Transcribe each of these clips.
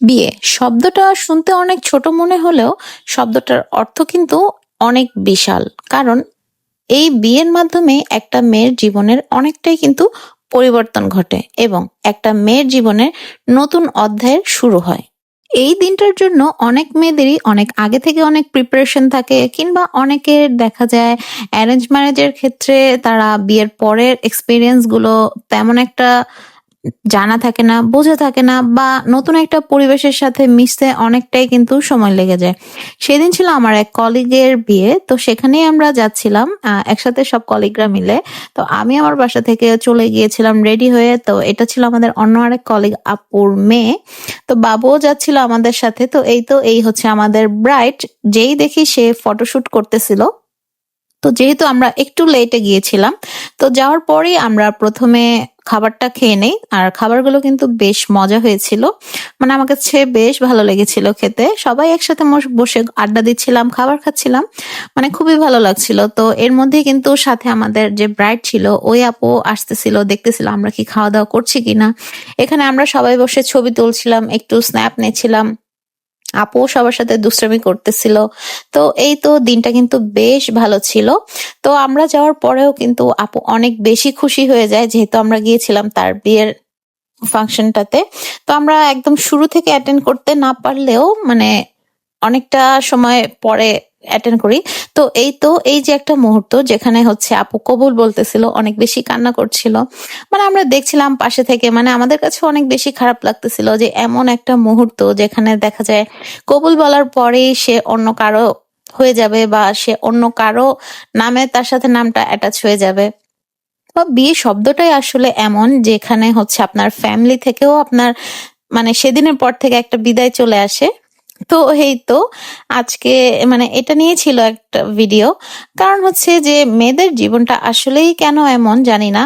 বিয়ে। শব্দটা শুনতে অনেক ছোট মনে হলেও শব্দটার অর্থ কিন্তু অনেক বিশাল। কারণ এই বিয়ের মাধ্যমে একটা মেয়ের জীবনের অনেকটাই কিন্তু পরিবর্তন ঘটে এবং একটা মেয়ের জীবনের নতুন অধ্যায়ের শুরু হয়। এই দিনটার জন্য অনেক মেয়েদেরই অনেক আগে থেকে অনেক প্রিপারেশন থাকে কিংবা অনেকের দেখা যায় অ্যারেঞ্জ ম্যারেজের ক্ষেত্রে তারা বিয়ের পরের এক্সপিরিয়েন্সগুলো তেমন একটা জানা থাকে না, বোঝা থাকে না বা নতুন একটা পরিবেশের সাথে মিশতে অনেকটাই কিন্তু সময় লেগে যায়। সেদিন ছিল আমার এক কলিগের বিয়ে, তো সেখানেই আমরা যাচ্ছিলাম একসাথে সব কলিগরা মিলে। তো আমি আমার বাসা থেকে চলে গিয়েছিলাম রেডি হয়ে, তো এটা ছিল আমাদের অন্য আরেক কলিগ আপুর মেয়ে। তো বাবুও যাচ্ছিল আমাদের সাথে, তো এই তো এই হচ্ছে আমাদের ব্রাইট, যেই দেখি সে ফটোশুট করতেছিল। তো যেহেতু আমরা একটু লেটে গিয়েছিলাম, তো যাওয়ার পরেই আমরা প্রথমে খাবারটা খেয়ে নেই। আর খাবারগুলো কিন্তু বেশ মজা হয়েছিল। মানে আমার কাছে বেশ ভালো লেগেছিল খেতে। সবাই একসাথে বসে আড্ডা দিচ্ছিলাম, খাবার খাচ্ছিলাম। মানে খুবই ভালো লাগছিল। তো এর মধ্যে কিন্তু সাথে আমাদের যে ব্রাইড ছিল, ওই আপু আসতেছিল, দেখতেছিল আমরা কি খাওয়া দাওয়া করছি কিনা। এখানে আমরা সবাই বসে ছবি তুলছিলাম, একটু স্ন্যাপ নিচ্ছিলাম। আপু সবার সাথে দুষ্টামি করতেছিল। তো এই তো দিনটা কিন্তু বেশ ভালো ছিল। তো আমরা যাওয়ার পরেও কিন্তু আপু অনেক বেশি খুশি হয়ে যায়, যেহেতু আমরা গিয়েছিলাম তার বিয়ের ফাংশনটাতে। তো আমরা একদম শুরু থেকে অ্যাটেন্ড করতে না পারলেও মানে অনেকটা সময় পরে অ্যাটেন্ড করি। তো এই তো, এই যে একটা মুহূর্ত যেখানে হচ্ছে আপু কবুল বলতেছিল, অনেক বেশি কান্না করছিল। মানে আমরা দেখছিলাম পাশে থেকে মানে আমাদের কাছে অনেক বেশি খারাপ লাগতেছিল যে এমন একটা মুহূর্ত যেখানে দেখা যায় কবুল বলার পরেই সে অন্য কারও হয়ে যাবে বা সে অন্য কারও নামে তার সাথে নামটা অ্যাটাচ হয়ে যাবে। বা বিয়ে শব্দটাই আসলে এমন যেখানে হচ্ছে আপনার ফ্যামিলি থেকেও আপনার মানে সেদিনের পর থেকে একটা বিদায় চলে আসে। তো এই তো আজকে মানে এটা নিয়ে ছিল একটা ভিডিও কারণ হচ্ছে যে মেয়েদের জীবনটা আসলেই কেন এমন জানি না।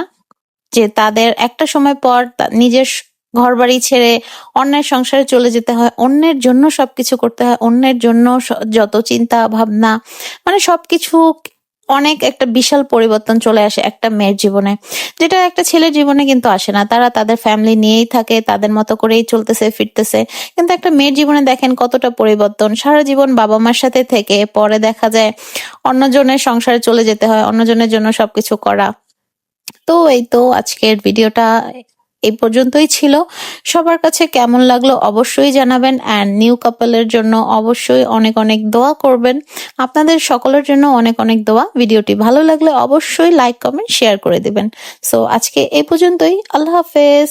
যে তাদের একটা সময় পর নিজের ঘর বাড়ি ছেড়ে অন্যের সংসারে চলে যেতে হয়, অন্যের জন্য সবকিছু করতে হয়, অন্যের জন্য যত চিন্তা ভাবনা মানে সবকিছু অনেক একটা বিশাল পরিবর্তন চলে আসে একটা মেয়ের জীবনে। যেটা একটা ছেলের জীবনে কিন্তু আসে না। তারা তাদের ফ্যামিলি নিয়েই থাকে, তাদের মতো করেই চলতেছে, ফিরতেছে। কিন্তু একটা মেয়ের জীবনে দেখেন কতটা পরিবর্তন। সারা জীবন বাবা মার সাথে থেকে পরে দেখা যায় অন্যজনের সংসারে চলে যেতে হয়, অন্যজনের জন্য সবকিছু করা। তো এই তো আজকের ভিডিওটা। এই পর্যন্তই ছিল। সবার কাছে কেমন লাগল অবশ্যই জানাবেন অ্যান্ড নিউ কাপলের জন্য অবশ্যই অনেক অনেক দোয়া করবেন। আপনাদের সকলের জন্য অনেক অনেক দোয়া। ভিডিওটি ভালো লাগলে অবশ্যই লাইক কমেন্ট শেয়ার করে দিবেন। সো আজকে এই পর্যন্তই। আল্লাহ হাফেজ।